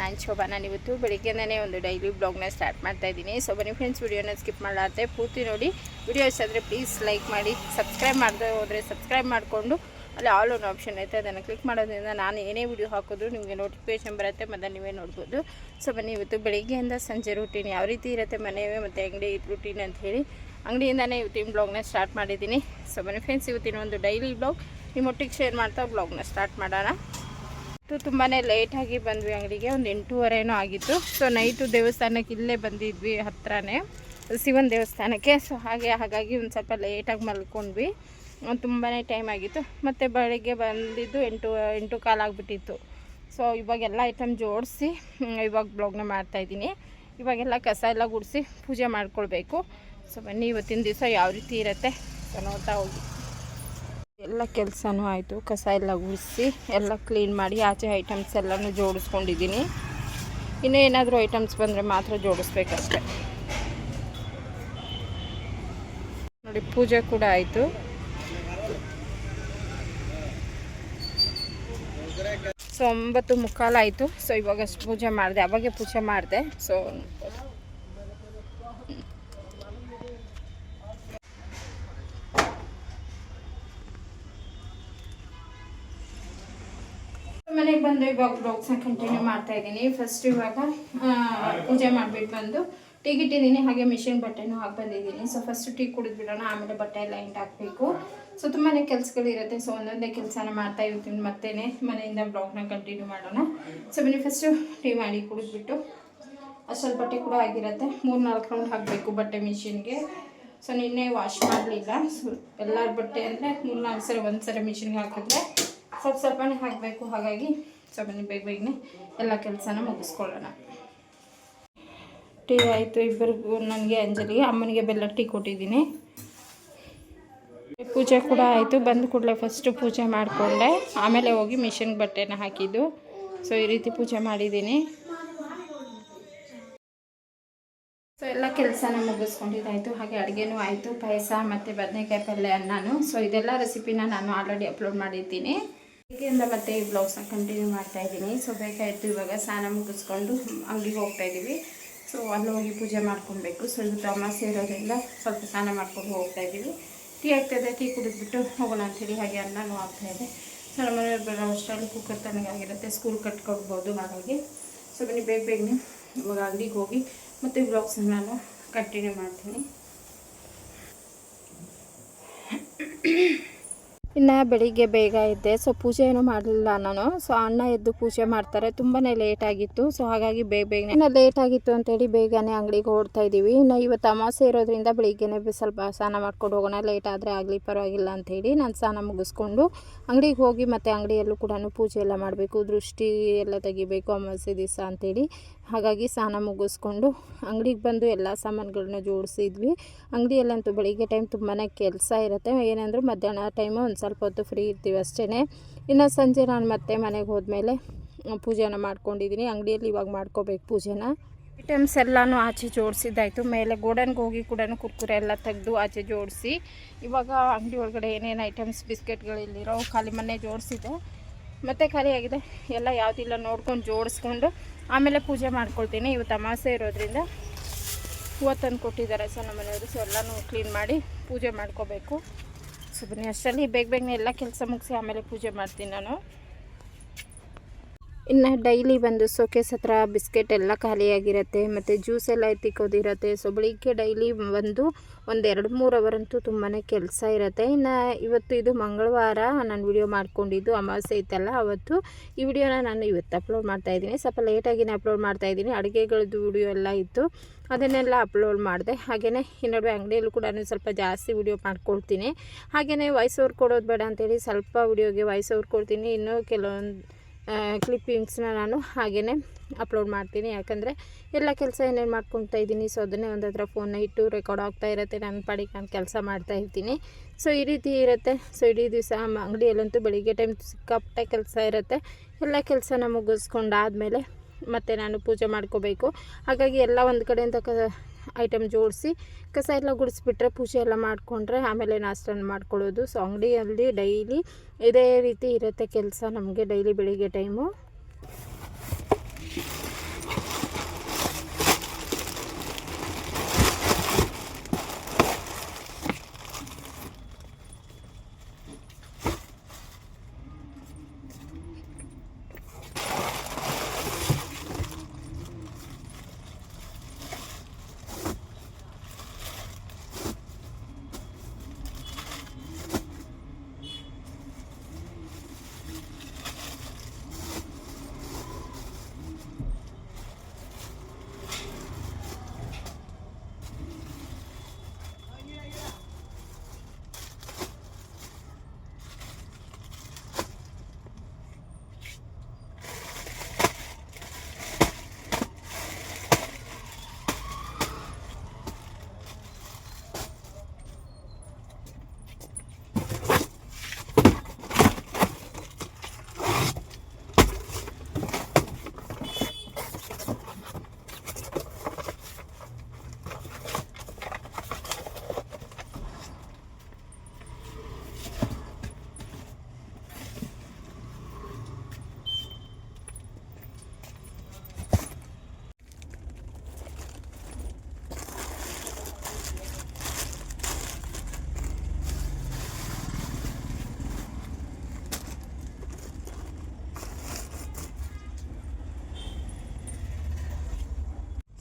ನಾನು ಶೋಭಾ ನಾನು ಇವತ್ತು ಬೆಳಿಗ್ಗೆನೇ ಒಂದು ಡೈಲಿ ಬ್ಲಾಗ್ನ ಸ್ಟಾರ್ಟ್ ಮಾಡ್ತಾ ಇದ್ದೀನಿ. ಸೊ ಬನ್ನಿ ಫ್ರೆಂಡ್ಸ್ ವಿಡಿಯೋನ ಸ್ಕಿಪ್ ಮಾಡಲಾರ್ದೆ ಪೂರ್ತಿ ನೋಡಿ. ವಿಡಿಯೋ ಇಷ್ಟಾದರೆ ಪ್ಲೀಸ್ ಲೈಕ್ ಮಾಡಿ ಸಬ್ಸ್ಕ್ರೈಬ್ ಮಾಡದೆ ಹೋದರೆ ಸಬ್ಸ್ಕ್ರೈಬ್ ಮಾಡಿಕೊಂಡು, ಅಲ್ಲಿ ಆಲ್ ಒಂದು ಆಪ್ಷನ್ ಐತೆ, ಅದನ್ನು ಕ್ಲಿಕ್ ಮಾಡೋದ್ರಿಂದ ನಾನು ಏನೇ ವಿಡಿಯೋ ಹಾಕಿದ್ರು ನಿಮಗೆ ನೋಟಿಫಿಕೇಶನ್ ಬರುತ್ತೆ, ಮತ್ತು ನೀವೇ ನೋಡ್ಬೋದು. ಸೊ ಬನ್ನಿ, ಇವತ್ತು ಬೆಳಿಗ್ಗೆಯಿಂದ ಸಂಜೆ ರೂಟೀನ್ ಯಾವ ರೀತಿ ಇರುತ್ತೆ ಮನೆಯವೇ ಮತ್ತು ಅಂಗಡಿ ರೂಟೀನ್ ಅಂತ ಹೇಳಿ ಅಂಗಡಿಯಿಂದನೇ ಇವತ್ತಿನ ಬ್ಲಾಗ್ನ ಸ್ಟಾರ್ಟ್ ಮಾಡಿದ್ದೀನಿ. ಸೊ ಬನ್ನಿ ಫ್ರೆಂಡ್ಸ್ ಇವತ್ತಿನ ಒಂದು ಡೈಲಿ ಬ್ಲಾಗ್ ನಿಮ್ಮೊಟ್ಟಿಗೆ ಶೇರ್ ಮಾಡ್ತಾ ಬ್ಲಾಗ್ನ ಸ್ಟಾರ್ಟ್ ಮಾಡೋಣ. ಇವತ್ತು ತುಂಬಾ ಲೇಟಾಗಿ ಬಂದ್ವಿ ಅಂಗಡಿಗೆ, ಒಂದು ಎಂಟೂವರೆನೂ ಆಗಿತ್ತು. ಸೊ ನೈಟು ದೇವಸ್ಥಾನಕ್ಕೆ ಇಲ್ಲೇ ಬಂದಿದ್ವಿ ಹತ್ರನೇ. ಶಿವನ ದೇವಸ್ಥಾನಕ್ಕೆ ಸೊ ಹಾಗೆ ಹಾಗಾಗಿ ಒಂದು ಸ್ವಲ್ಪ ಲೇಟಾಗಿ ಮಲ್ಕೊಂಡ್ವಿ. ತುಂಬಾ ಟೈಮ್ ಆಗಿತ್ತು. ಮತ್ತು ಬೆಳಗ್ಗೆ ಬಂದಿದ್ದು ಎಂಟು ಎಂಟು ಕಾಲ ಆಗಿಬಿಟ್ಟಿತ್ತು. ಸೊ ಇವಾಗೆಲ್ಲ ಐಟಮ್ ಜೋಡಿಸಿ ಇವಾಗ ಬ್ಲಾಗ್ನ ಮಾಡ್ತಾಯಿದ್ದೀನಿ ಇವಾಗೆಲ್ಲ ಕಸ ಎಲ್ಲ ಗುಡಿಸಿ ಪೂಜೆ ಮಾಡ್ಕೊಳ್ಬೇಕು. ಸೊ ಬನ್ನಿ, ಇವತ್ತಿನ ದಿವಸ ಯಾವ ರೀತಿ ಇರುತ್ತೆ. ಸೊ ನೋಡ್ತಾ ಹೋಗಿ. ಎಲ್ಲ ಕೆಲಸನೂ ಆಯಿತು, ಕಸ ಎಲ್ಲ ಗುಡಿಸಿ ಎಲ್ಲ ಕ್ಲೀನ್ ಮಾಡಿ ಆಚೆ ಐಟಮ್ಸ್ ಎಲ್ಲನೂ ಜೋಡಿಸ್ಕೊಂಡಿದ್ದೀನಿ. ಇನ್ನೂ ಏನಾದರೂ ಐಟಮ್ಸ್ ಬಂದರೆ ಮಾತ್ರ ಜೋಡಿಸ್ಬೇಕಷ್ಟೆ. ನೋಡಿ, ಪೂಜೆ ಕೂಡ ಆಯಿತು. ಸೊ ಒಂಬತ್ತು ಮುಕ್ಕಾಲಾಯಿತು ಸೊ ಇವಾಗ ಪೂಜೆ ಮಾಡಿದೆ, ಅವಾಗೆ ಪೂಜೆ ಮಾಡಿದೆ. ಸೊ ಮನೆಗೆ ಬಂದು ಇವಾಗ ಬ್ಲಾಗ್ಸ್ನ ಕಂಟಿನ್ಯೂ ಮಾಡ್ತಾ ಇದ್ದೀನಿ. ಫಸ್ಟ್ ಇವಾಗ ಪೂಜೆ ಮಾಡಿಬಿಟ್ಟು ಬಂದು ಟೀ ಇಟ್ಟಿದ್ದೀನಿ ಹಾಗೆ ಮಿಷಿನ್ ಬಟ್ಟೆನೂ ಹಾಕಿ ಬಂದಿದ್ದೀನಿ. ಸೊ ಫಸ್ಟ್ ಟೀ ಕುಡಿದ್ಬಿಡೋಣ ಆಮೇಲೆ ಬಟ್ಟೆ ಎಲ್ಲ ಹಿಂಟ್ ಹಾಕಬೇಕು. ಸೊ ತುಂಬಾ ಕೆಲಸಗಳಿರುತ್ತೆ ಸೊ ಒಂದೊಂದೇ ಕೆಲಸನ ಮಾಡ್ತಾ ಇರ್ತೀನಿ. ಮತ್ತೇನೆ ಮನೆಯಿಂದ ಬ್ಲಾಗ್ನ ಕಂಟಿನ್ಯೂ ಮಾಡೋಣ. ಸೊ ಬನ್ನಿ ಫಸ್ಟು ಟೀ ಮಾಡಿ ಕುಡಿದ್ಬಿಟ್ಟು. ಅಷ್ಟಲ್ಲಿ ಬಟ್ಟೆ ಕೂಡ ಆಗಿರುತ್ತೆ. ಮೂರು ನಾಲ್ಕು ರೌಂಡ್ ಹಾಕಬೇಕು ಬಟ್ಟೆ ಮಿಷಿನ್ಗೆ ಸೊ ನಿನ್ನೆ ವಾಶ್ ಮಾಡಲಿಲ್ಲ. ಸೊ ಎಲ್ಲರ ಬಟ್ಟೆ ಅಂದರೆ ಮೂರು ನಾಲ್ಕು ಸರಿ ಒಂದು ಸರಿ ಮಿಷಿನ್ಗೆ ಹಾಕಿದ್ರೆ ಸ್ವಲ್ಪ ಸ್ವಲ್ಪನೇ ಹಾಕಬೇಕು, ಹಾಗಾಗಿ ಸೊ ಬನ್ನಿ ಬೇಗ ಬೇಗನೆ ಎಲ್ಲ ಕೆಲಸನ ಮುಗಿಸ್ಕೊಳ್ಳೋಣ. ಟೀ ಆಯಿತು ಇಬ್ಬರಿಗೂ, ನನಗೆ, ಅಂಜಲಿಗೆ, ಅಮ್ಮನಿಗೆ ಬೆಲ್ಲ ಟೀ ಕೊಟ್ಟಿದ್ದೀನಿ. ಪೂಜೆ ಕೂಡ ಆಯಿತು, ಬಂದ ಕೂಡಲೇ ಫಸ್ಟು ಪೂಜೆ ಮಾಡಿಕೊಂಡೆ. ಆಮೇಲೆ ಹೋಗಿ ಮಿಷಿನ್ ಬಟ್ಟೆನ ಹಾಕಿದ್ದು. ಸೊ ಈ ರೀತಿ ಪೂಜೆ ಮಾಡಿದ್ದೀನಿ. ಸೊ ಎಲ್ಲ ಕೆಲಸನ ಮುಗಿಸ್ಕೊಂಡಿದ್ದಾಯಿತು, ಹಾಗೆ ಅಡುಗೆನೂ ಆಯಿತು, ಪಾಯಸ ಮತ್ತು ಬದನೆಕಾಯಿ ಪಲ್ಯ ಅನ್ನಾನು. ಸೊ ಇದೆಲ್ಲ ರೆಸಿಪಿನ ನಾನು ಆಲ್ರೆಡಿ ಅಪ್ಲೋಡ್ ಮಾಡಿದ್ದೀನಿ. ಬೆಳಗ್ಗೆಯಿಂದ ಮತ್ತೆ ಈ ಬ್ಲೌಸ್ನ ಕಂಟಿನ್ಯೂ ಮಾಡ್ತಾ ಇದ್ದೀನಿ. ಸೊ ಬೇಕಾಯಿತು ಇವಾಗ ಸ್ನಾನ ಮುಗಿಸ್ಕೊಂಡು ಅಂಗಡಿಗೆ ಹೋಗ್ತಾ ಇದ್ದೀವಿ. ಸೊ ಅಲ್ಲಿ ಹೋಗಿ ಪೂಜೆ ಮಾಡ್ಕೊಬೇಕು. ಸ್ವಲ್ಪ ಇವತ್ತು ಅಮಾಸೆ ಇರೋದ್ರಿಂದ ಸ್ವಲ್ಪ ಸ್ನಾನ ಮಾಡ್ಕೊಂಡು ಹೋಗ್ತಾ ಇದ್ದೀವಿ. ಟೀ ಆಗ್ತಾಯಿದೆ ಟೀ ಕುಡಿದ್ಬಿಟ್ಟು ಹೋಗೋಣ ಅಂಥೇಳಿ ಹಾಗೆ ಅನ್ನನೂ ಆಗ್ತಾಯಿದೆ ಸೊ ನಮ್ಮನೆ ಬರೋ ಅಷ್ಟರಲ್ಲಿ ಕುಕ್ಕರ್ ತಣ್ಣಗಾಗಿರುತ್ತೆ ಸ್ಕೂಲ್ ಕಟ್ಕೊಡ್ಬೋದು ಹಾಗಾಗಿ ಸೊ ಬನ್ನಿ, ಬೇಗ ಬೇಗನೆ ಇವಾಗ ಅಂಗಡಿಗೆ ಹೋಗಿ ಮತ್ತು ಬ್ಲಾಗ್ಸ್ ನಾನು ಕಂಟಿನ್ಯೂ ಮಾಡ್ತೀನಿ. ಇನ್ನು ಬೆಳಿಗ್ಗೆ ಬೇಗ ಇದ್ದೆ ಸೊ ಪೂಜೆ ಏನೂ ಮಾಡಲಿಲ್ಲ ನಾನು. ಸೊ ಅಣ್ಣ ಎದ್ದು ಪೂಜೆ ಮಾಡ್ತಾರೆ ತುಂಬಾ ಲೇಟ್ ಆಗಿತ್ತು. ಸೊ ಹಾಗಾಗಿ ಬೇಗ ಬೇಗನೆ, ಇನ್ನು ಲೇಟ್ ಆಗಿತ್ತು ಅಂತೇಳಿ ಬೇಗನೆ ಅಂಗಡಿಗೆ ಓಡ್ತಾ ಇದ್ದೀವಿ ಇನ್ನು ಇವತ್ತು ಅಮಾಸೆ ಇರೋದ್ರಿಂದ ಬೆಳಿಗ್ಗೆನೆ ಸ್ವಲ್ಪ ಸ್ನಾನ ಮಾಡ್ಕೊಂಡು ಹೋಗೋಣ. ಲೇಟ್ ಆದರೆ ಆಗಲಿ, ಪರವಾಗಿಲ್ಲ ಅಂಥೇಳಿ ನಾನು ಸ್ನಾನ ಮುಗಿಸ್ಕೊಂಡು ಅಂಗಡಿಗೆ ಹೋಗಿ ಮತ್ತು ಅಂಗಡಿಯಲ್ಲೂ ಕೂಡ ಪೂಜೆ ಎಲ್ಲ ಮಾಡಬೇಕು, ದೃಷ್ಟಿ ಎಲ್ಲ ತೆಗಿಬೇಕು ಅಮಾವಾಸ್ಯೆ ದಿವಸ ಅಂಥೇಳಿ ಹಾಗಾಗಿ ಸ್ನಾನ ಮುಗಿಸ್ಕೊಂಡು ಅಂಗಡಿಗೆ ಬಂದು ಎಲ್ಲ ಸಾಮಾನುಗಳನ್ನ ಜೋಡಿಸಿದ್ವಿ. ಅಂಗಡಿಯಲ್ಲಂತೂ ಬೆಳಿಗ್ಗೆ ಟೈಮ್ ತುಂಬಾ ಕೆಲಸ ಇರುತ್ತೆ. ಏನಂದ್ರೆ ಮಧ್ಯಾಹ್ನ ಟೈಮು ಒಂದು ಸ್ವಲ್ಪ ಹೊತ್ತು ಫ್ರೀ ಇರ್ತೀವಿ ಅಷ್ಟೇ ಇನ್ನು ಸಂಜೆ ನಾನು ಮತ್ತೆ ಮನೆಗೆ ಹೋದ್ಮೇಲೆ ಪೂಜೆನ ಮಾಡ್ಕೊಂಡಿದ್ದೀನಿ ಅಂಗಡಿಯಲ್ಲಿ ಇವಾಗ ಮಾಡ್ಕೋಬೇಕು ಪೂಜೆನ. ಐಟಮ್ಸ್ ಎಲ್ಲನೂ ಆಚೆ ಜೋಡಿಸಿದ್ದಾಯಿತು. ಮೇಲೆ ಗೋಡನ್ಗೆ ಹೋಗಿ ಕೂಡ ಕುರ್ಕುರೆ ಎಲ್ಲ ತೆಗೆದು ಆಚೆ ಜೋಡಿಸಿ. ಇವಾಗ ಅಂಗಡಿ ಒಳಗಡೆ ಏನೇನು ಐಟಮ್ಸ್ ಬಿಸ್ಕೆಟ್ಗಳಿಲ್ಲಿರೋ ಖಾಲಿ ಮನೆ ಜೋಡಿಸಿದೆ. ಮತ್ತೆ ಖಾಲಿಯಾಗಿದೆ. ಎಲ್ಲ ಯಾವುದಿಲ್ಲ ನೋಡ್ಕೊಂಡು ಜೋಡಿಸ್ಕೊಂಡು ಆಮೇಲೆ ಪೂಜೆ ಮಾಡ್ಕೊಳ್ತೀನಿ, ಇವತ್ತು ಅಮಾಸೆ ಇರೋದ್ರಿಂದ. ಹೂವು ತಂದು ಕೊಟ್ಟಿದ್ದಾರೆ ಸೊ ನಮ್ಮ ಮನೆಯವರು ಸೊ ಎಲ್ಲನೂ ಕ್ಲೀನ್ ಮಾಡಿ ಪೂಜೆ ಮಾಡ್ಕೋಬೇಕು. ಸೊ ಬನ್ನಿ, ಅಷ್ಟರಲ್ಲಿ ಬೇಗ ಬೇಗನೆ ಎಲ್ಲ ಕೆಲಸ ಮುಗಿಸಿ ಆಮೇಲೆ ಪೂಜೆ ಮಾಡ್ತೀನಿ ನಾನು. ಇನ್ನು ಡೈಲಿ ಬಂದು ಸೋಕೇಸ್ ಹತ್ರ ಬಿಸ್ಕೆಟ್ ಎಲ್ಲ ಖಾಲಿಯಾಗಿರುತ್ತೆ, ಮತ್ತು ಜ್ಯೂಸ್ ಎಲ್ಲ ಎತ್ತಿಕ್ಕೋದಿರುತ್ತೆ. ಸೊ ಬೆಳಿಗ್ಗೆ ಡೈಲಿ ಬಂದು ಒಂದು ಎರಡು ಮೂರು ಅವರಂತೂ ತುಂಬಾ ಕೆಲಸ ಇರುತ್ತೆ. ಇನ್ನು ಇವತ್ತು ಇದು ಮಂಗಳವಾರ ನಾನು ವಿಡಿಯೋ ಮಾಡ್ಕೊಂಡಿದ್ದು ಅಮಾವಾಸ್ಯೆ ಇತ್ತಲ್ಲ ಅವತ್ತು ಈ ವಿಡಿಯೋನ ನಾನು ಇವತ್ತು ಅಪ್ಲೋಡ್ ಮಾಡ್ತಾಯಿದ್ದೀನಿ ಸ್ವಲ್ಪ ಲೇಟಾಗಿನೇ ಅಪ್ಲೋಡ್ ಮಾಡ್ತಾಯಿದ್ದೀನಿ ಅಡುಗೆಗಳದ್ದು ವಿಡಿಯೋ ಎಲ್ಲ ಇತ್ತು. ಅದನ್ನೆಲ್ಲ ಅಪ್ಲೋಡ್ ಮಾಡಿದೆ. ಹಾಗೆಯೇ ಈ ನಡುವೆ ಅಂಗಡಿಯಲ್ಲೂ ಕೂಡ ಸ್ವಲ್ಪ ಜಾಸ್ತಿ ವಿಡಿಯೋ ಮಾಡ್ಕೊಳ್ತೀನಿ. ಹಾಗೆಯೇ ವಾಯ್ಸ್ ಓವರ್ ಕೊಡೋದು ಬೇಡ ಅಂತೇಳಿ ಸ್ವಲ್ಪ ವಿಡಿಯೋಗೆ ವಾಯ್ಸ್ ಓವರ್ ಕೊಡ್ತೀನಿ. ಇನ್ನೂ ಕೆಲವೊಂದು ಕ್ಲಿಪ್ಪಿಂಗ್ಸ್ನ ನಾನು ಹಾಗೆಯೇ ಅಪ್ಲೋಡ್ ಮಾಡ್ತೀನಿ. ಯಾಕಂದರೆ ಎಲ್ಲ ಕೆಲಸ ಏನೇನು ಮಾಡ್ಕೊತಾ ಇದ್ದೀನಿ ಸೊ ಅದನ್ನೇ ಒಂದು ಹತ್ರ ಫೋನ್ನ ಇಟ್ಟು ರೆಕಾರ್ಡ್ ಆಗ್ತಾ ಇರುತ್ತೆ. ನನ್ನ ಪಾಡಿಗೆ ನಾನು ಕೆಲಸ ಮಾಡ್ತಾ ಇರ್ತೀನಿ. ಸೊ ಈ ರೀತಿ ಇರುತ್ತೆ. ಸೊ ಇಡೀ ದಿವಸ ಅಂಗಡಿಯಲ್ಲಂತೂ ಬೆಳಿಗ್ಗೆ ಟೈಮ್ ಸಿಕ್ಕಾಪಟ್ಟೆ ಕೆಲಸ ಇರುತ್ತೆ. ಎಲ್ಲ ಕೆಲಸನ ಮುಗಿಸ್ಕೊಂಡಾದಮೇಲೆ ಮತ್ತು ನಾನು ಪೂಜೆ ಮಾಡ್ಕೋಬೇಕು. ಹಾಗಾಗಿ ಎಲ್ಲ ಒಂದು ಕಡೆಯಿಂದ ಐಟಮ್ ಜೋಡಿಸಿ ಕಸ ಎಲ್ಲ ಗುಡಿಸ್ಬಿಟ್ರೆ ಪೂಜೆ ಎಲ್ಲ ಮಾಡಿಕೊಂಡ್ರೆ ಆಮೇಲೆ ನಾಷ್ಟನ ಮಾಡ್ಕೊಳ್ಳೋದು. ಸೊ ಅಂಗಡಿಯಲ್ಲಿ ಡೈಲಿ ಇದೇ ರೀತಿ ಇರುತ್ತೆ ಕೆಲಸ ನಮಗೆ ಡೈಲಿ ಬೆಳಿಗ್ಗೆ ಟೈಮು.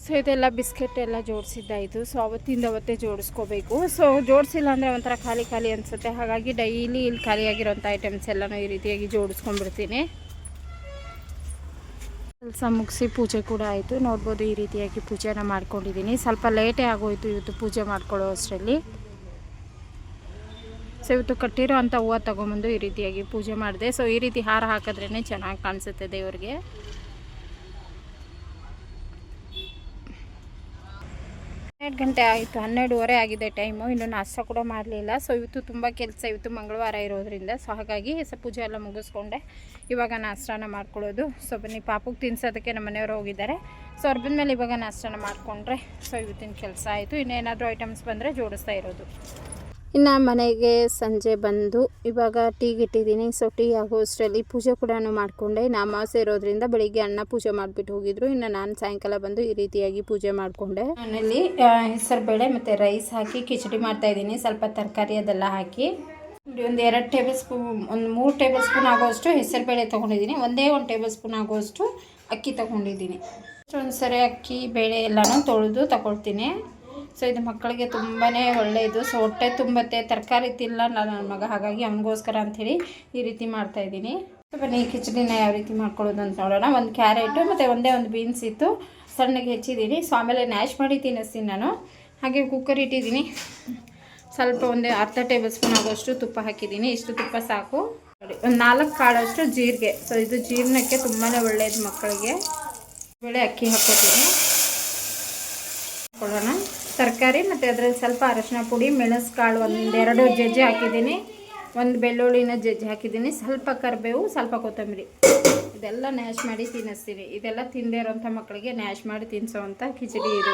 ಸೊ ಇದೆಲ್ಲ ಬಿಸ್ಕೆಟ್ ಎಲ್ಲ ಜೋಡಿಸಿದ್ದಾಯಿತು ಸೊ ಅವತ್ತಿಂದ ಅವತ್ತೇ ಜೋಡಿಸ್ಕೋಬೇಕು. ಸೊ ಜೋಡಿಸಿಲ್ಲ ಅಂದರೆ ಒಂಥರ ಖಾಲಿ ಖಾಲಿ ಅನಿಸುತ್ತೆ. ಹಾಗಾಗಿ ಡೈಲಿ ಇಲ್ಲಿ ಖಾಲಿಯಾಗಿರೋಂಥ ಐಟಮ್ಸ್ ಎಲ್ಲನೂ ಈ ರೀತಿಯಾಗಿ ಜೋಡಿಸ್ಕೊಂಡ್ಬಿಡ್ತೀನಿ. ಕೆಲಸ ಮುಗಿಸಿ ಪೂಜೆ ಕೂಡ ಆಯಿತು. ನೋಡ್ಬೋದು ಈ ರೀತಿಯಾಗಿ ಪೂಜೆನ ಮಾಡ್ಕೊಂಡಿದ್ದೀನಿ. ಸ್ವಲ್ಪ ಲೇಟೇ ಆಗೋಯ್ತು ಇವತ್ತು ಪೂಜೆ ಮಾಡ್ಕೊಳ್ಳೋ ಅಷ್ಟರಲ್ಲಿ. ಸೊ ಇವತ್ತು ಕಟ್ಟಿರೋ ಅಂಥ ಹೂವು ತೊಗೊಂಬಂದು ಈ ರೀತಿಯಾಗಿ ಪೂಜೆ ಮಾಡಿದೆ. ಸೊ ಈ ರೀತಿ ಹಾರ ಹಾಕಿದ್ರೇ ಚೆನ್ನಾಗಿ ಕಾಣಿಸುತ್ತೆ ದೇವ್ರಿಗೆ. ಹನ್ನೆರಡು ಗಂಟೆ ಆಯಿತು, ಹನ್ನೆರಡುವರೆ ಆಗಿದೆ ಟೈಮು ಇನ್ನು ನಾಷ್ಟ ಕೂಡ ಮಾಡಲಿಲ್ಲ. ಸೊ ಇವತ್ತು ತುಂಬ ಕೆಲಸ ಇವತ್ತು ಮಂಗಳವಾರ ಇರೋದ್ರಿಂದ. ಸೊ ಹಾಗಾಗಿ ಸೊ ಪೂಜೆ ಎಲ್ಲ ಮುಗಿಸ್ಕೊಂಡೆ. ಇವಾಗ ನಾಷ್ಟನ ಮಾಡ್ಕೊಳ್ಳೋದು. ಸೊ ಬನ್ನಿ ಪಾಪಕ್ಕೆ ತಿನ್ಸೋದಕ್ಕೆ ನಮ್ಮ ಮನೆಯವರು ಹೋಗಿದ್ದಾರೆ. ಸೊ ಅವ್ರು ಬಂದಮೇಲೆ ಇವಾಗ ನಾಷ್ಟನ ಮಾಡಿಕೊಂಡ್ರೆ. ಸೊ ಇವತ್ತಿನ ಕೆಲಸ ಆಯಿತು. ಇನ್ನೇನಾದರೂ ಐಟಮ್ಸ್ ಬಂದರೆ ಜೋಡಿಸ್ತಾ ಇರೋದು. ಇನ್ನು ಮನೆಗೆ ಸಂಜೆ ಬಂದು ಇವಾಗ ಟೀ ಗಿಟ್ಟಿದ್ದೀನಿ. ಸೊ ಟೀ ಆಗೋ ಅಷ್ಟರಲ್ಲಿ ಪೂಜೆ ಕೂಡ ಮಾಡಿಕೊಂಡೆ. ಇನ್ನು ಅಮಾವಾಸ್ಯೆ ಇರೋದ್ರಿಂದ ಬೆಳಿಗ್ಗೆ ಅನ್ನ ಪೂಜೆ ಮಾಡಿಬಿಟ್ಟು ಹೋಗಿದ್ರು. ಇನ್ನು ನಾನು ಸಾಯಂಕಾಲ ಬಂದು ಈ ರೀತಿಯಾಗಿ ಪೂಜೆ ಮಾಡಿಕೊಂಡೆ. ಮನೇಲಿ ಹೆಸರು ಬೇಳೆ ಮತ್ತು ರೈಸ್ ಹಾಕಿ ಕಿಚಡಿ ಮಾಡ್ತಾಯಿದ್ದೀನಿ ಸ್ವಲ್ಪ ತರಕಾರಿ ಅದೆಲ್ಲ ಹಾಕಿ. ಒಂದು ಎರಡು ಟೇಬಲ್ ಸ್ಪೂನ್ ಒಂದು ಮೂರು ಟೇಬಲ್ ಸ್ಪೂನ್ ಆಗೋಷ್ಟು ಹೆಸರುಬೇಳೆ ತೊಗೊಂಡಿದ್ದೀನಿ. ಒಂದೇ ಒಂದು ಟೇಬಲ್ ಸ್ಪೂನ್ ಆಗೋಷ್ಟು ಅಕ್ಕಿ ತೊಗೊಂಡಿದ್ದೀನಿ. ಒಂದು ಸರಿ ಅಕ್ಕಿ, ಬೇಳೆ ಎಲ್ಲನೂ ತೊಳೆದು ತಗೊಳ್ತೀನಿ. ಸೊ ಇದು ಮಕ್ಕಳಿಗೆ ತುಂಬಾ ಒಳ್ಳೆಯದು ಸೊ ಹೊಟ್ಟೆ ತುಂಬತ್ತೆ, ತರಕಾರಿ ತಿಲ್ಲ ನನ್ನ ಮಗ. ಹಾಗಾಗಿ ಅವನಿಗೋಸ್ಕರ ಅಂಥೇಳಿ ಈ ರೀತಿ ಮಾಡ್ತಾಯಿದ್ದೀನಿ ಸೊ ಬನ್ನಿ ಕಿಚಡಿನ ಯಾವ ರೀತಿ ಮಾಡ್ಕೊಳ್ಳೋದು ಅಂತ ನೋಡೋಣ. ಒಂದು ಕ್ಯಾರೆಟು ಮತ್ತು ಒಂದೇ ಒಂದು ಬೀನ್ಸ್ ಇತ್ತು. ಸಣ್ಣಗೆ ಹೆಚ್ಚಿದ್ದೀನಿ. ಸೊ ಆಮೇಲೆ ನ್ಯಾಶ್ ಮಾಡಿ ತಿನ್ನಿಸ್ತೀನಿ ನಾನು. ಹಾಗೆ ಕುಕ್ಕರ್ ಇಟ್ಟಿದ್ದೀನಿ. ಸ್ವಲ್ಪ ಒಂದು ಅರ್ಧ ಟೇಬಲ್ ಸ್ಪೂನ್ ಆಗೋಷ್ಟು ತುಪ್ಪ ಹಾಕಿದ್ದೀನಿ. ಇಷ್ಟು ತುಪ್ಪ ಸಾಕು. ಒಂದು ನಾಲ್ಕು ಕಾಳಷ್ಟು ಜೀರಿಗೆ. ಸೊ ಇದು ಜೀರ್ಣಕ್ಕೆ ತುಂಬಾ ಒಳ್ಳೆಯದು ಮಕ್ಕಳಿಗೆ. ಬೇಳೆ ಅಕ್ಕಿ ಹಾಕೋತೀನಿ ಹಾಕೊಳ್ಳೋಣ. ತರಕಾರಿ ಮತ್ತು ಅದರಲ್ಲಿ ಸ್ವಲ್ಪ ಅರಶಿನ ಪುಡಿ, ಮೆಣಸುಕಾಳು ಒಂದೆರಡು ಜಜ್ಜಿ ಹಾಕಿದ್ದೀನಿ. ಒಂದು ಬೆಳ್ಳುಳ್ಳಿನ ಜಜ್ಜಿ ಹಾಕಿದ್ದೀನಿ. ಸ್ವಲ್ಪ ಕರಿಬೇವು, ಸ್ವಲ್ಪ ಕೊತ್ತಂಬರಿ. ಇದೆಲ್ಲ ನ್ಯಾಶ್ ಮಾಡಿ ತಿನ್ನಿಸ್ತೀನಿ ಇದೆಲ್ಲ ತಿಂದೇ ಇರೋಂಥ ಮಕ್ಕಳಿಗೆ ನ್ಯಾಶ್ ಮಾಡಿ ತಿನ್ನಿಸೋವಂಥ ಕಿಚಡಿ ಇದು.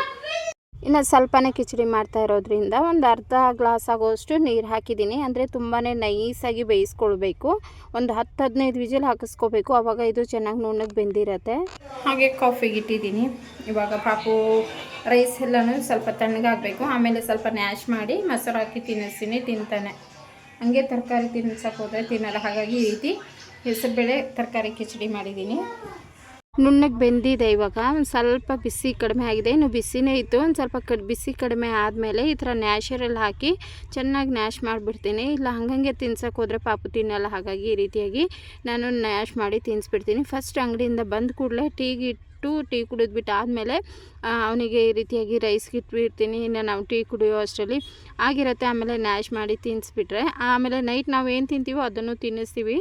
ಇನ್ನು ಸ್ವಲ್ಪನೇ ಕಿಚಡಿ ಮಾಡ್ತಾ ಇರೋದ್ರಿಂದ ಒಂದು ಅರ್ಧ ಗ್ಲಾಸ್ ಆಗೋಷ್ಟು ನೀರು ಹಾಕಿದ್ದೀನಿ. ಅಂದರೆ ತುಂಬಾ ನೈಸಾಗಿ ಬೇಯಿಸ್ಕೊಳ್ಬೇಕು. ಒಂದು ಹತ್ತು ಹದಿನೈದು ವಿಜಲ್ ಹಾಕಿಸ್ಕೋಬೇಕು. ಆವಾಗ ಇದು ಚೆನ್ನಾಗಿ ನುಣ್ಣಗೆ ಬೆಂದಿರತ್ತೆ. ಹಾಗೆ ಕಾಫಿಗೆ ಇಟ್ಟಿದ್ದೀನಿ ಇವಾಗ ಪಾಪು ರೈಸ್ ಎಲ್ಲನೂ ಸ್ವಲ್ಪ ತಣ್ಣಗಾಗಬೇಕು ಆಮೇಲೆ ಸ್ವಲ್ಪ ನ್ಯಾಶ್ ಮಾಡಿ ಮೊಸರು ಹಾಕಿ ತಿನ್ನಿಸ್ತೀನಿ. ತಿಂತಾನೆ. ಹಂಗೆ ತರಕಾರಿ ತಿನ್ನಿಸೋಕೆ ಹೋದರೆ ತಿನ್ನಲ್ಲ. ಹಾಗಾಗಿ ಈ ರೀತಿ ಹೆಸರುಬೇಳೆ ತರಕಾರಿ ಕಿಚಡಿ ಮಾಡಿದ್ದೀನಿ. ನುಣ್ಣಗೆ ಬೆಂದಿದೆ ಇವಾಗ. ಒಂದು ಸ್ವಲ್ಪ ಬಿಸಿ ಕಡಿಮೆ ಆಗಿದೆ. ಇನ್ನು ಬಿಸಿನೇ ಇತ್ತು. ಒಂದು ಸ್ವಲ್ಪ ಕಡ್ ಬಿಸಿ ಕಡಿಮೆ ಆದಮೇಲೆ ಈ ಥರ ನ್ಯಾಶರಲ್ಲಿ ಹಾಕಿ ಚೆನ್ನಾಗಿ ನ್ಯಾಶ್ ಮಾಡಿಬಿಡ್ತೀನಿ. ಇಲ್ಲ, ಹಂಗಂಗೆ ತಿನ್ಸೋಕೆ ಹೋದರೆ ಪಾಪು ತಿನ್ನಲ್ಲ. ಹಾಗಾಗಿ ಈ ರೀತಿಯಾಗಿ ನಾನು ನ್ಯಾಶ್ ಮಾಡಿ ತಿನ್ನಿಸ್ಬಿಡ್ತೀನಿ ಫಸ್ಟ್ ಅಂಗಡಿಯಿಂದ ಬಂದ ಕೂಡಲೇ ಟೀಗಿಟ್ಟು ಟೀ ಕುಡಿದ್ಬಿಟ್ಟು ಆದಮೇಲೆ ಅವನಿಗೆ ಈ ರೀತಿಯಾಗಿ ರೈಸ್ಗೆ ಇಟ್ಬಿಡ್ತೀನಿ ಇನ್ನು ನಾವು ಟೀ ಕುಡಿಯೋ ಅಷ್ಟರಲ್ಲಿ. ಆಗಿರುತ್ತೆ, ಆಮೇಲೆ ನ್ಯಾಶ್ ಮಾಡಿ ತಿನ್ನಿಸ್ಬಿಟ್ರೆ ಆಮೇಲೆ ನೈಟ್ ನಾವು ಏನು ತಿಂತೀವೋ ಅದನ್ನು ತಿನ್ನಿಸ್ತೀವಿ.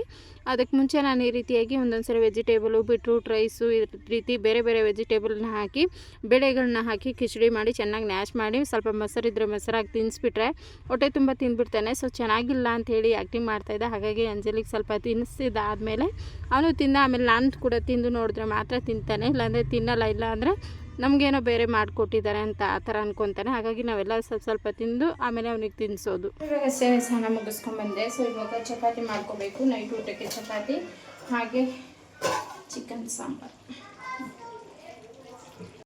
ಅದಕ್ಕೆ ಮುಂಚೆ ನಾನು ಈ ರೀತಿಯಾಗಿ ಒಂದೊಂದು ಸರಿ ವೆಜಿಟೇಬಲು ಬಿಟ್ರೂಟ್ ರೈಸು ಈ ರೀತಿ ಬೇರೆ ಬೇರೆ ವೆಜಿಟೇಬಲ್ನ ಹಾಕಿ ಬೇಳೆಗಳನ್ನ ಹಾಕಿ ಕಿಚಡಿ ಮಾಡಿ ಚೆನ್ನಾಗಿ ನ್ಯಾಶ್ ಮಾಡಿ ಸ್ವಲ್ಪ ಮೊಸರಿದ್ರೆ ಮೊಸರಾಗಿ ತಿನ್ನಿಸ್ಬಿಟ್ರೆ ಹೊಟ್ಟೆ ತುಂಬ ತಿಂದ್ಬಿಡ್ತಾನೆ ಸೊ ಚೆನ್ನಾಗಿಲ್ಲ ಅಂತ ಹೇಳಿ ಆ್ಯಕ್ಟಿಂಗ್ ಮಾಡ್ತಾಯಿದ್ದೆ ಹಾಗಾಗಿ ಅಂಜಲಿಗೆ ಸ್ವಲ್ಪ ತಿನ್ನಿಸಿದಾದ್ಮೇಲೆ ಅವನು ತಿಂದ. ಆಮೇಲೆ ನಾನು ಕೂಡ ತಿಂದು ನೋಡಿದ್ರೆ ಮಾತ್ರ ತಿಂತಾನೆ. ಇಲ್ಲಾಂದರೆ ತಿನ್ನಲ್ಲ. ಇಲ್ಲ ಅಂದರೆ ನಮಗೇನೋ ಬೇರೆ ಮಾಡಿಕೊಟ್ಟಿದ್ದಾರೆ ಅಂತ ಆ ಥರ ಅನ್ಕೊತಾನೆ ಹಾಗಾಗಿ ನಾವೆಲ್ಲ ಸ್ವಲ್ಪ ಸ್ವಲ್ಪ ತಿಂದು ಆಮೇಲೆ ಅವನಿಗೆ ತಿನ್ನಿಸೋದು ಇವಾಗ ಸ್ನಾನ ಮುಗಿಸ್ಕೊಂಡ್ಬಂದೆ ಸೊ, ಇವಾಗ ಚಪಾತಿ ಮಾಡ್ಕೋಬೇಕು. ನೈಟ್ ಊಟಕ್ಕೆ ಚಪಾತಿ, ಹಾಗೆ ಚಿಕನ್ ಸಾಂಬಾರು.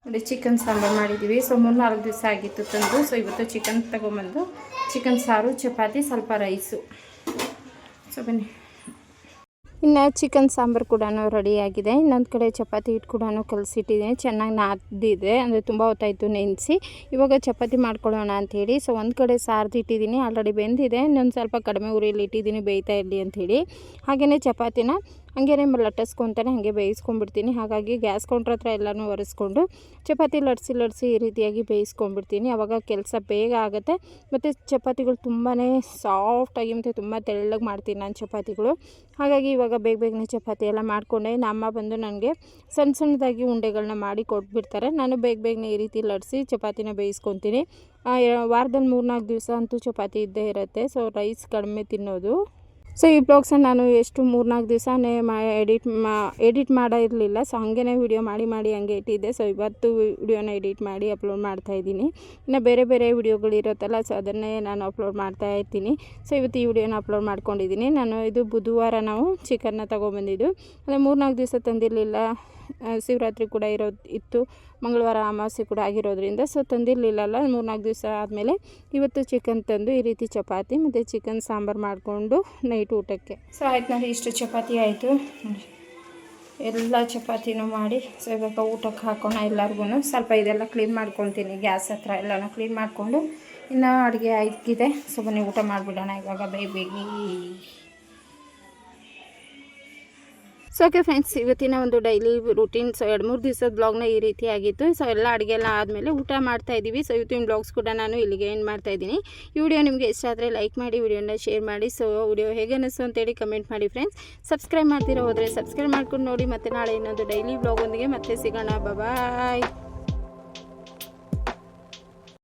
ನೋಡಿ, ಚಿಕನ್ ಸಾಂಬಾರು ಮಾಡಿದ್ದೀವಿ ಸೊ ಮೂರು ನಾಲ್ಕು ದಿವಸ ಆಗಿತ್ತು ತಂದು. ಸೊ, ಇವತ್ತು ಚಿಕನ್ ತಗೊಂಬಂದು ಚಿಕನ್ ಸಾರು, ಚಪಾತಿ, ಸ್ವಲ್ಪ ರೈಸು. ಸೊ, ಬನ್ನಿ. ಇನ್ನು ಚಿಕನ್ ಸಾಂಬಾರು ಕೂಡ ರೆಡಿಯಾಗಿದೆ ಇನ್ನೊಂದು ಕಡೆ ಚಪಾತಿ ಹಿಟ್ಟು ಕೂಡ ಕಲಸಿಟ್ಟಿದ್ದೀನಿ. ಚೆನ್ನಾಗಿ ನಾದಿದೆ ಅಂದರೆ ತುಂಬ ಹೊತ್ತಾಯಿತು ನೆನೆಸಿ. ಇವಾಗ ಚಪಾತಿ ಮಾಡ್ಕೊಳ್ಳೋಣ ಅಂಥೇಳಿ ಸೊ ಒಂದು ಕಡೆ ಸಾರ್ದು ಇಟ್ಟಿದ್ದೀನಿ. ಆಲ್ರೆಡಿ ಬೆಂದಿದೆ. ಇನ್ನೊಂದು ಸ್ವಲ್ಪ ಕಡಿಮೆ ಉರಿಯಲ್ಲಿ ಇಟ್ಟಿದ್ದೀನಿ. ಬೇಯ್ತಾ ಇರಲಿ ಅಂಥೇಳಿ ಹಾಗೆಯೇ ಚಪಾತಿನ ಹಂಗೇನೆ ಲಟ್ಟಿಸ್ಕೊತಾನೆ, ಹಾಗೆ ಬೇಯಿಸ್ಕೊಂಡ್ಬಿಡ್ತೀನಿ. ಹಾಗಾಗಿ ಗ್ಯಾಸ್ ಕೌಂಟ್ರ್ ಹತ್ರ ಎಲ್ಲನೂ ಒರೆಸ್ಕೊಂಡು ಚಪಾತಿ ಲಟ್ಸಿ ಲಟ್ಸಿ ಈ ರೀತಿಯಾಗಿ ಬೇಯಿಸ್ಕೊಂಡ್ಬಿಡ್ತೀನಿ. ಆವಾಗ ಕೆಲಸ ಬೇಗ ಆಗುತ್ತೆ. ಮತ್ತು ಚಪಾತಿಗಳು ತುಂಬಾ ಸಾಫ್ಟಾಗಿ ಮತ್ತು ತುಂಬ ತೆಳ್ಳಗೆ ಮಾಡ್ತೀನಿ ನಾನು ಚಪಾತಿಗಳು. ಹಾಗಾಗಿ ಇವಾಗ ಬೇಗ ಬೇಗನೆ ಚಪಾತಿ ಎಲ್ಲ ಮಾಡಿಕೊಂಡೆ. ನಮ್ಮ ಬಂದು ನನಗೆ ಸಣ್ಣ ಸಣ್ಣದಾಗಿ ಉಂಡೆಗಳನ್ನ ಮಾಡಿ ಕೊಟ್ಬಿಡ್ತಾರೆ. ನಾನು ಬೇಗ ಬೇಗನೆ ಈ ರೀತಿ ಲಟ್ಸಿ ಚಪಾತಿನ ಬೇಯಿಸ್ಕೊತೀನಿ. ವಾರದಲ್ಲಿ ಮೂರ್ನಾಲ್ಕು ದಿವಸ ಅಂತೂ ಚಪಾತಿ ಇದ್ದೇ ಇರುತ್ತೆ. ಸೊ, ರೈಸ್ ಕಡಿಮೆ ತಿನ್ನೋದು ಸೊ ಈ ಬ್ಲಾಗ್ಸನ್ನು ನಾನು ಎಷ್ಟು ಮೂರ್ನಾಲ್ಕು ದಿವಸನೇ ಮಾ ಎಡಿಟ್ ಮಾ ಎಡಿಟ್ ಮಾಡಿರಲಿಲ್ಲ ಸೊ ಹಾಗೇ ವಿಡಿಯೋ ಮಾಡಿ ಮಾಡಿ ಹಂಗೆ ಇಟ್ಟಿದ್ದೆ. ಸೊ ಇವತ್ತು ವಿಡಿಯೋನ ಎಡಿಟ್ ಮಾಡಿ ಅಪ್ಲೋಡ್ ಮಾಡ್ತಾ ಇದ್ದೀನಿ. ಇನ್ನು ಬೇರೆ ಬೇರೆ ವಿಡಿಯೋಗಳು ಇರುತ್ತಲ್ಲ ಸೊ ಅದನ್ನೇ ನಾನು ಅಪ್ಲೋಡ್ ಮಾಡ್ತಾ ಇರ್ತೀನಿ. ಸೊ ಇವತ್ತು ಈ ವಿಡಿಯೋನ ಅಪ್ಲೋಡ್ ಮಾಡ್ಕೊಂಡಿದ್ದೀನಿ. ನಾನು ಇದು ಬುಧವಾರ ನಾವು ಚಿಕನ್ನ ತೊಗೊಬಂದಿದ್ದು ಅಂದರೆ ಮೂರ್ನಾಲ್ಕು ದಿವಸ ತಂದಿರಲಿಲ್ಲ. ಶಿವರಾತ್ರಿ ಕೂಡ ಇರೋದು ಇತ್ತು. ಮಂಗಳವಾರ ಅಮಾವಾಸ್ಯೆ ಕೂಡ ಆಗಿರೋದ್ರಿಂದ ಸೊ ತಂದಿರಲಿಲ್ಲಲ್ಲ. ಮೂರ್ನಾಲ್ಕು ದಿವಸ ಆದಮೇಲೆ ಇವತ್ತು ಚಿಕನ್ ತಂದು ಈ ರೀತಿ ಚಪಾತಿ ಮತ್ತು ಚಿಕನ್ ಸಾಂಬಾರು ಮಾಡಿಕೊಂಡು ನೈಟ್ ಊಟಕ್ಕೆ. ಸೊ ಆಯ್ತು ನೋಡಿ, ಇಷ್ಟು ಚಪಾತಿ ಆಯಿತು. ಎಲ್ಲ ಚಪಾತಿನೂ ಮಾಡಿ ಸೊ ಇವಾಗ ಊಟಕ್ಕೆ ಹಾಕೋಣ ಎಲ್ಲರಿಗೂ ಸ್ವಲ್ಪ ಇದೆಲ್ಲ ಕ್ಲೀನ್ ಮಾಡ್ಕೊಳ್ತೀನಿ, ಗ್ಯಾಸ್ ಹತ್ರ ಎಲ್ಲನೂ ಕ್ಲೀನ್ ಮಾಡಿಕೊಂಡು. ಇನ್ನು ಅಡುಗೆ ಆಯ್ತಿದೆ ಸೊ ಬನ್ನಿ, ಊಟ ಮಾಡಿಬಿಡೋಣ ಇವಾಗ ಬೇಗ ಬೇಗ ಸೊ ಓಕೆ ಫ್ರೆಂಡ್ಸ್ ಇವತ್ತಿನ ಒಂದು ಡೈಲಿ ರೂಟೀನ್ ಸೊ ಎರಡು ಮೂರು ದಿವಸದ ಬ್ಲಾಗ್ನ ಈ ರೀತಿ ಆಗಿತ್ತು. ಸೊ ಎಲ್ಲ ಅಡುಗೆ ಎಲ್ಲ ಆದಮೇಲೆ ಊಟ ಮಾಡ್ತಾ ಇದ್ದೀವಿ. ಸೊ ಇವತ್ತಿನ ಬ್ಲಾಗ್ಸ್ ಕೂಡ ನಾನು ಇಲ್ಲಿಗೆ ಏನು ಮಾಡ್ತಾ ಇದ್ದೀನಿ. ಈ ವಿಡಿಯೋ ನಿಮಗೆ ಇಷ್ಟ ಆದರೆ ಲೈಕ್ ಮಾಡಿ ವಿಡಿಯೋನ ಶೇರ್ ಮಾಡಿ. ಸೊ ವಿಡಿಯೋ ಹೇಗೆ ಅನಿಸು ಅಂತೇಳಿ ಕಮೆಂಟ್ ಮಾಡಿ ಫ್ರೆಂಡ್ಸ್ ಸಬ್ಸ್ಕ್ರೈಬ್ ಮಾಡ್ತೀರೋ ಹೋದರೆ ಸಬ್ಸ್ಕ್ರೈಬ್ ಮಾಡ್ಕೊಂಡು ನೋಡಿ. ಮತ್ತೆ ನಾಳೆ ಇನ್ನೊಂದು ಡೈಲಿ ಬ್ಲಾಗೊಂದಿಗೆ ಮತ್ತೆ ಸಿಗೋಣ. ಬಾಯ್